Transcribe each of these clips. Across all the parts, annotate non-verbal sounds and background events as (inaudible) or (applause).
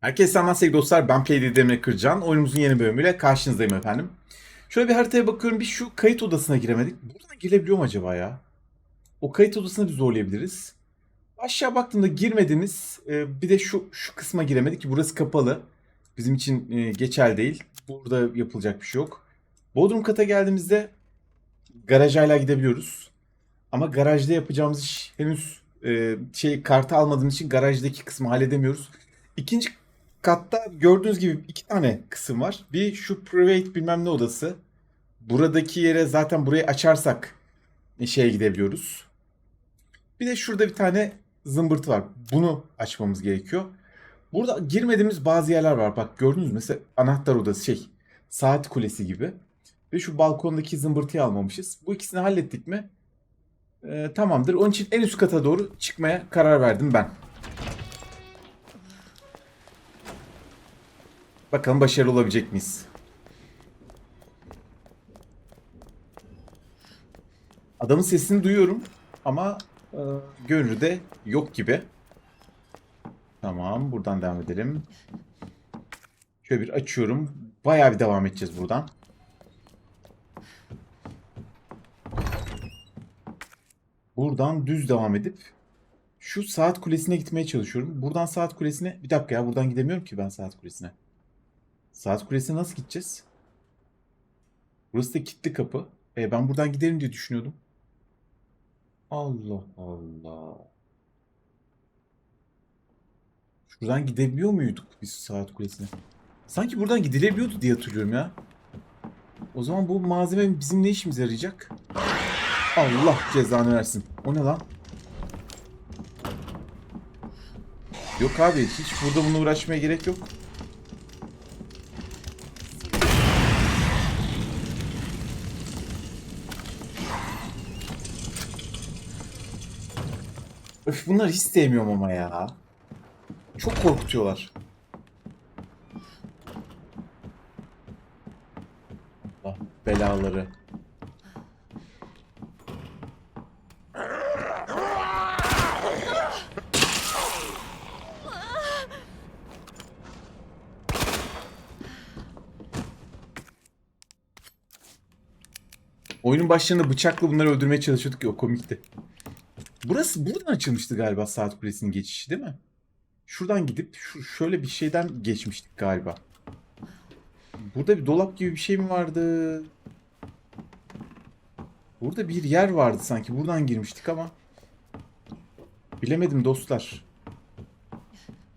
Herkese selamlar sevgili dostlar. Ben Playday Demir Kırcan. Oyunumuzun yeni bölümüyle karşınızdayım efendim. Şöyle bir haritaya bakıyorum. Bir şu kayıt odasına giremedik. Buradan girebiliyor mu acaba ya? O kayıt odasını bir zorlayabiliriz. Aşağı baktığımda girmediniz. Ee, bir de şu şu kısma giremedik ki burası kapalı. Bizim için e, geçerli değil. Burada yapılacak bir şey yok. Bodrum kata geldiğimizde garajayla gidebiliyoruz. Ama garajda yapacağımız iş henüz e, şey kartı almadığım için garajdaki kısmı halledemiyoruz. İkinci katta gördüğünüz gibi iki tane kısım var. Bir şu private bilmem ne odası. Buradaki yere zaten burayı açarsak şeye gidebiliyoruz. Bir de şurada bir tane zımbırt var. Bunu açmamız gerekiyor. Burada girmediğimiz bazı yerler var. Bak gördünüz mü? Mesela anahtar odası şey. Saat kulesi gibi. Ve şu balkondaki zımbırtıyı almamışız. Bu ikisini hallettik mi? Ee, tamamdır. Onun için en üst kata doğru çıkmaya karar verdim ben. Bakalım başarılı olabilecek miyiz? Adamın sesini duyuyorum ama e, görünürde yok gibi. Tamam buradan devam edelim. Şöyle bir açıyorum. Bayağı bir devam edeceğiz buradan. Buradan düz devam edip şu saat kulesine gitmeye çalışıyorum. Buradan saat kulesine... Bir dakika ya buradan gidemiyorum ki ben saat kulesine. Saat kulesine nasıl gideceğiz? Burası da kilitli kapı. E, ben buradan giderim diye düşünüyordum. Allah Allah. Şuradan gidebiliyor muyduk biz saat kulesine? Sanki buradan gidilebiliyordu diye hatırlıyorum ya. O zaman bu malzeme bizim ne işimize yarayacak? Allah cezanı versin. O ne lan? Yok abi hiç burada bununla uğraşmaya gerek yok. Öf bunları hiç sevmiyorum ama ya. Çok korkutuyorlar. Allah belaları. Oyunun başlarında bıçakla bunları öldürmeye çalışıyorduk ya o komikti. Burası buradan açılmıştı galiba saat kulesinin geçişi değil mi? Şuradan gidip şu şöyle bir şeyden geçmiştik galiba. Burada bir dolap gibi bir şey mi vardı? Burada bir yer vardı sanki. Buradan girmiştik ama. Bilemedim dostlar.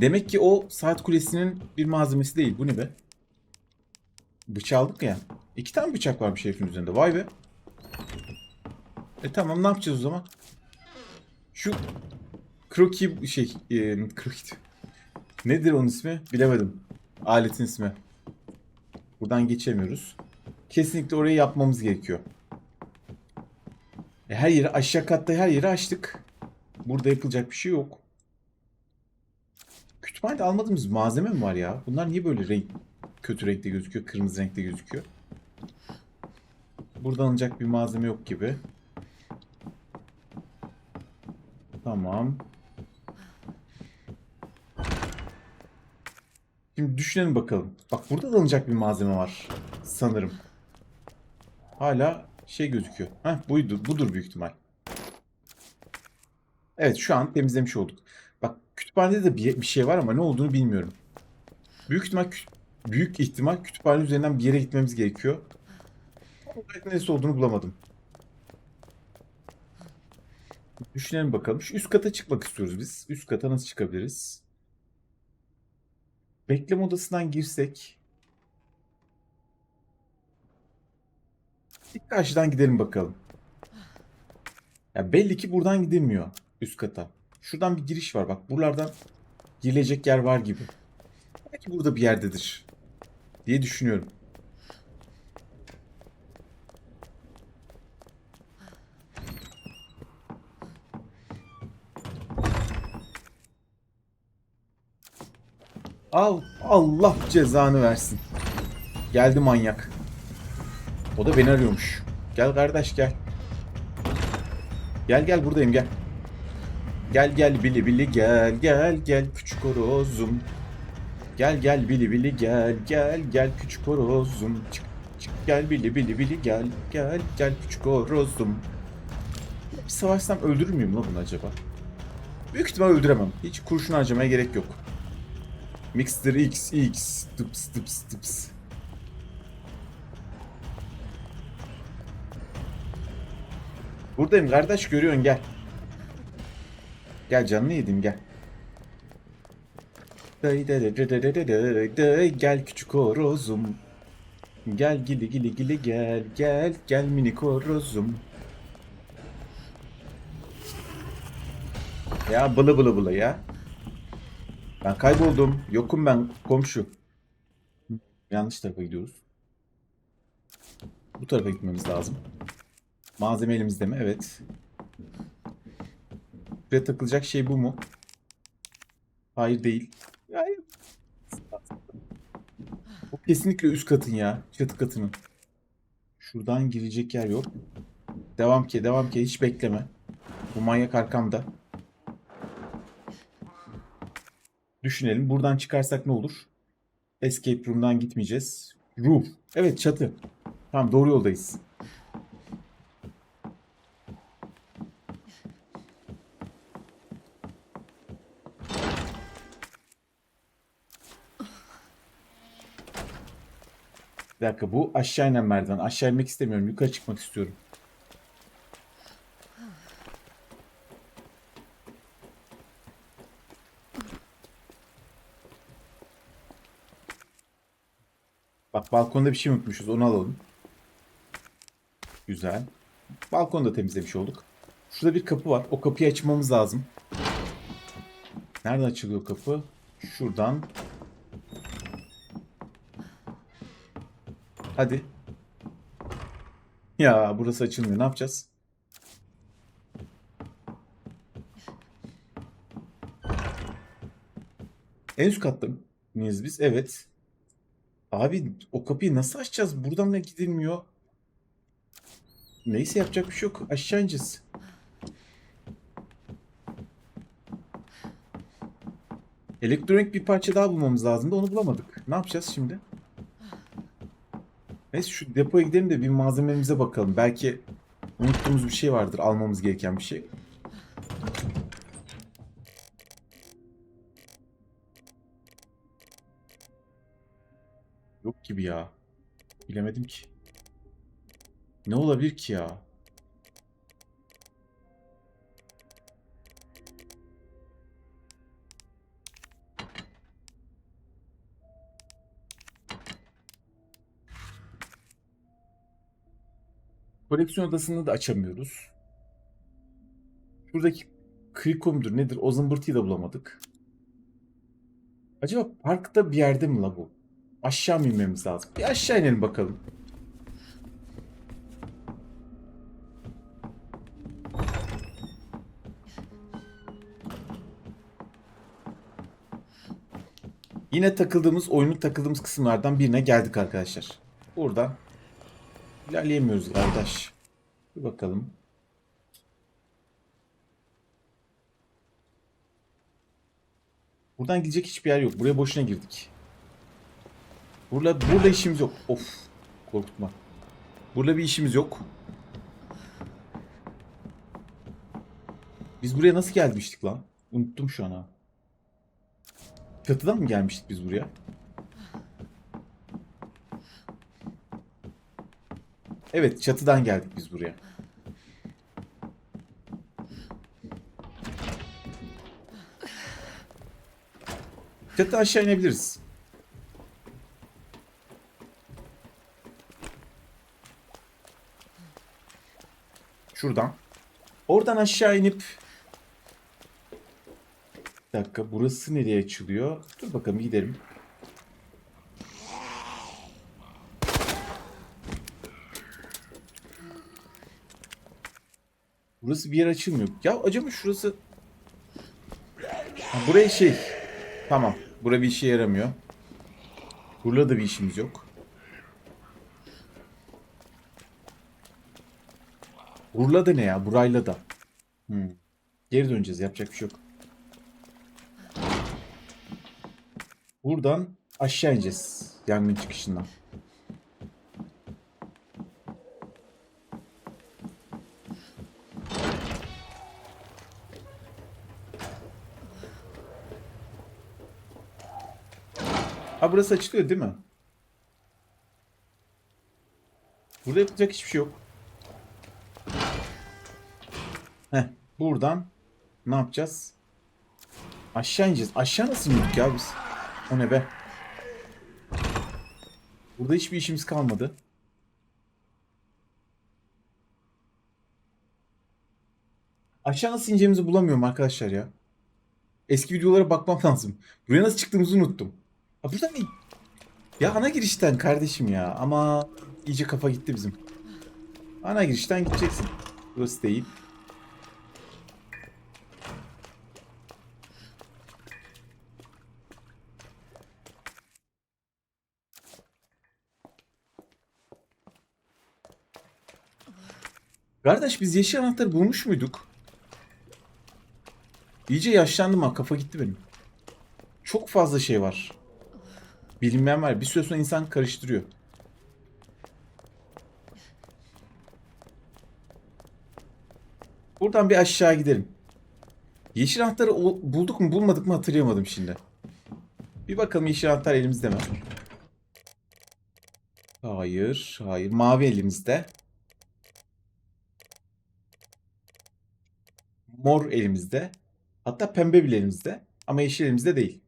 Demek ki o saat kulesinin bir malzemesi değil. Bu ne be? Bıçağı aldık ya. İki tane bıçak varmış herifin üzerinde. Vay be. E tamam ne yapacağız o zaman? Şu kroki şey e, kroki nedir onun ismi bilemedim. Aletin ismi. Buradan geçemiyoruz. Kesinlikle orayı yapmamız gerekiyor. E, her yeri aşağı katta her yeri açtık. Burada yapılacak bir şey yok. Kütüphanede almadığımız malzeme mi var ya? Bunlar niye böyle renk kötü renkte gözüküyor, kırmızı renkte gözüküyor? Burada alınacak bir malzeme yok gibi. Tamam. Şimdi düşünelim bakalım. Bak burada da alınacak bir malzeme var. Sanırım. Hala şey gözüküyor. Heh buydu. Budur büyük ihtimal. Evet şu an temizlemiş olduk. Bak kütüphanede de bir, bir şey var ama ne olduğunu bilmiyorum. Büyük ihtimal büyük ihtimal kütüphane üzerinden bir yere gitmemiz gerekiyor. Ama neresi olduğunu bulamadım. Düşünelim bakalım. Şu üst kata çıkmak istiyoruz biz. Üst kata nasıl çıkabiliriz? Bekleme odasından girsek. Bir karşıdan gidelim bakalım. Ya belli ki buradan gidilmiyor üst kata. Şuradan bir giriş var bak. Buralardan girilecek yer var gibi. Belki burada bir yerdedir diye düşünüyorum. Al Allah cezanı versin. Geldi manyak. O da beni arıyormuş. Gel kardeş gel. Gel gel buradayım gel. Gel gel bili bili gel gel gel küçük horozum. Gel gel bili bili gel gel gel küçük horozum. Çık çık gel bili bili bili gel gel gel küçük horozum. Bir savaşsam öldürür müyüm lan bunu acaba? Büyük ihtimal öldüremem. Hiç kurşun harcamaya gerek yok. Mixter X X tıps tıps tıps. Buradayım kardeş görüyorsun gel. Gel canını yedim gel. Gel küçük horozum. Gel gili gili gili gel gel gel minik horozum. Ya bılı bılı bılı ya. Ben kayboldum. Yokum ben komşu. Yanlış tarafa gidiyoruz. Bu tarafa gitmemiz lazım. Malzeme elimizde mi? Evet. Buraya takılacak şey bu mu? Hayır değil. Hayır. Bu kesinlikle üst katın ya. Çatı katının. Şuradan girecek yer yok. Devam ki, devam ki. Hiç bekleme. Bu manyak arkamda. Düşünelim. Buradan çıkarsak ne olur? Escape room'dan gitmeyeceğiz. Roof. Evet çatı. Tamam doğru yoldayız. Bir dakika bu aşağı inen merdiven. Aşağı inmek istemiyorum. Yukarı çıkmak istiyorum. Balkonda bir şey unutmuşuz. Onu alalım. Güzel. Balkonu da temizlemiş olduk. Şurada bir kapı var. O kapıyı açmamız lazım. Nereden açılıyor kapı? Şuradan. Hadi. Ya burası açılmıyor. Ne yapacağız? En üst katta mıyız biz? Evet. Abi o kapıyı nasıl açacağız? Buradan da gidilmiyor. Neyse yapacak bir şey yok. Aşağı ineceğiz. Elektronik bir parça daha bulmamız lazımdı. Onu bulamadık. Ne yapacağız şimdi? Neyse şu depoya gidelim de bir malzememize bakalım. Belki unuttuğumuz bir şey vardır. Almamız gereken bir şey. Gibi ya. Bilemedim ki. Ne olabilir ki ya? Koleksiyon odasını da açamıyoruz. Şuradaki kriko mudur nedir? O zımbırtıyı da bulamadık. Acaba parkta bir yerde mi la bu? Aşağı mı inmemiz lazım? Bir aşağı inelim bakalım. Yine takıldığımız, oyunun takıldığımız kısımlardan birine geldik arkadaşlar. Buradan ilerleyemiyoruz kardeş. Bir bakalım. Buradan gidecek hiçbir yer yok. Buraya boşuna girdik. Burada, burada işimiz yok. Of. Korkutma. Burada bir işimiz yok. Biz buraya nasıl gelmiştik lan? Unuttum şu an ha. Çatıdan mı gelmiştik biz buraya? Evet çatıdan geldik biz buraya. Çatı aşağı inebiliriz. Şuradan. Oradan aşağı inip bir dakika burası nereye açılıyor? Dur bakalım gidelim. Burası bir yer açılmıyor. Ya acaba şurası... Ha, buraya şey... Tamam. Bura bir işe yaramıyor. Burada da bir işimiz yok. Urla da ne ya? Burayla da. Hmm. Geri döneceğiz. Yapacak bir şey yok. Buradan aşağı ineceğiz. Yangın çıkışından. Ha burası açılıyor değil mi? Burada yapacak hiçbir şey yok. Heh, buradan ne yapacağız? Aşağı ineceğiz. Aşağı nasıl indik ya biz? O ne be? Burada hiçbir işimiz kalmadı. Aşağı nasıl ineceğimizi bulamıyorum arkadaşlar ya. Eski videolara bakmam lazım. Buraya nasıl çıktığımızı unuttum. Ha buradan mı? Ya ana girişten kardeşim ya. Ama iyice kafa gitti bizim. Ana girişten gideceksin. Burası değil. Kardeş biz yeşil anahtarı bulmuş muyduk? İyice yaşlandım ha kafa gitti benim. Çok fazla şey var. Bilinmeyen var. Bir süre sonra insan karıştırıyor. Buradan bir aşağı gidelim. Yeşil anahtarı bulduk mu bulmadık mı hatırlayamadım şimdi. Bir bakalım yeşil anahtar elimizde mi? Hayır, hayır. Mavi elimizde. Mor elimizde. Hatta pembe bile elimizde. Ama yeşil elimizde değil.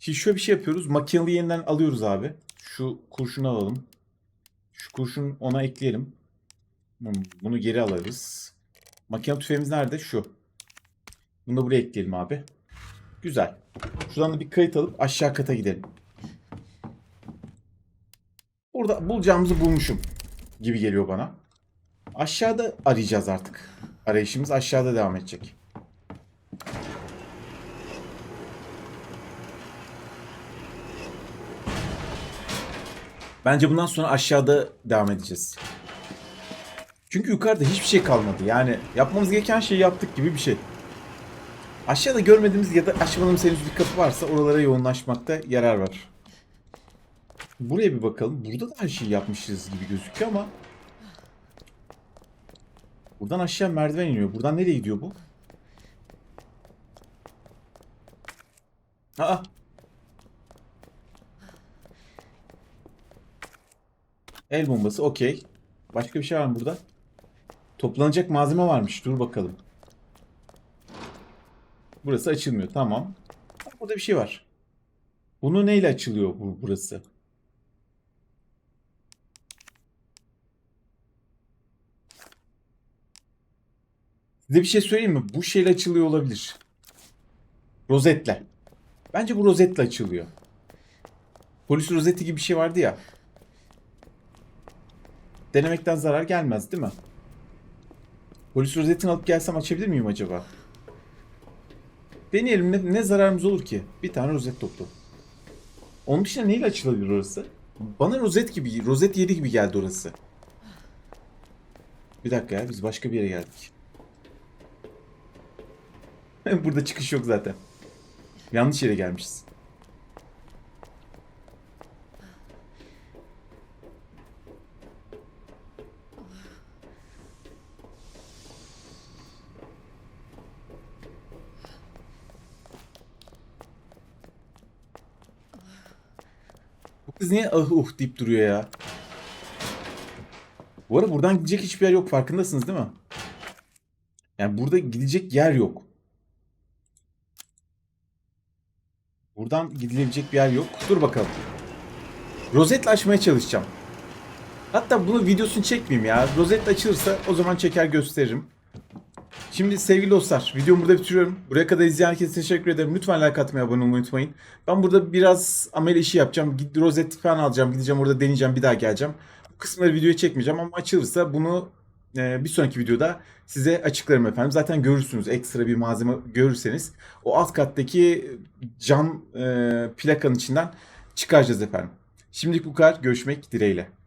Şimdi şöyle bir şey yapıyoruz. Makinalı yeniden alıyoruz abi. Şu kurşunu alalım. Şu kurşun ona ekleyelim. Bunu geri alırız. Makinalı tüfeğimiz nerede? Şu. Bunu da buraya ekleyelim abi. Güzel. Şuradan da bir kayıt alıp aşağı kata gidelim. Burada bulacağımızı bulmuşum gibi geliyor bana. Aşağıda arayacağız artık. Arayışımız aşağıda devam edecek. Bence bundan sonra aşağıda devam edeceğiz. Çünkü yukarıda hiçbir şey kalmadı. Yani yapmamız gereken şeyi yaptık gibi bir şey. Aşağıda görmediğimiz ya da açmadığımız henüz bir kapı varsa oralara yoğunlaşmakta yarar var. Buraya bir bakalım. Burada da her şeyi yapmışız gibi gözüküyor ama Buradan aşağı merdiven iniyor. Buradan nereye gidiyor bu? Aa. El bombası okey. Başka bir şey var mı burada? Toplanacak malzeme varmış. Dur bakalım. Burası açılmıyor. Tamam. Burada bir şey var. Bunu neyle açılıyor bu burası? Size bir şey söyleyeyim mi? Bu şeyle açılıyor olabilir. Rozetle. Bence bu rozetle açılıyor. Polis rozeti gibi bir şey vardı ya. Denemekten zarar gelmez değil mi? Polis rozetini alıp gelsem açabilir miyim acaba? Deneyelim ne, ne zararımız olur ki? Bir tane rozet toplu. Onun dışında neyle açılabilir orası? Bana rozet gibi, rozet yeri gibi geldi orası. Bir dakika ya biz başka bir yere geldik. (laughs) Burada çıkış yok zaten. Yanlış yere gelmişiz. Bu kız niye ah uh deyip duruyor ya? Bu arada buradan gidecek hiçbir yer yok farkındasınız değil mi? Yani burada gidecek yer yok. Buradan gidilebilecek bir yer yok. Dur bakalım. Rozetle açmaya çalışacağım. Hatta bunu videosunu çekmeyeyim ya. Rozetle açılırsa o zaman çeker gösteririm. Şimdi sevgili dostlar videomu burada bitiriyorum. Buraya kadar izleyen herkese teşekkür ederim. Lütfen like atmayı, abone olmayı unutmayın. Ben burada biraz amel işi yapacağım. Rozet falan alacağım. Gideceğim orada deneyeceğim. Bir daha geleceğim. Bu kısımları videoya çekmeyeceğim ama açılırsa bunu e, bir sonraki videoda size açıklarım efendim. Zaten görürsünüz ekstra bir malzeme görürseniz. O alt kattaki cam e, plakanın içinden çıkaracağız efendim. Şimdilik bu kadar. Görüşmek dileğiyle.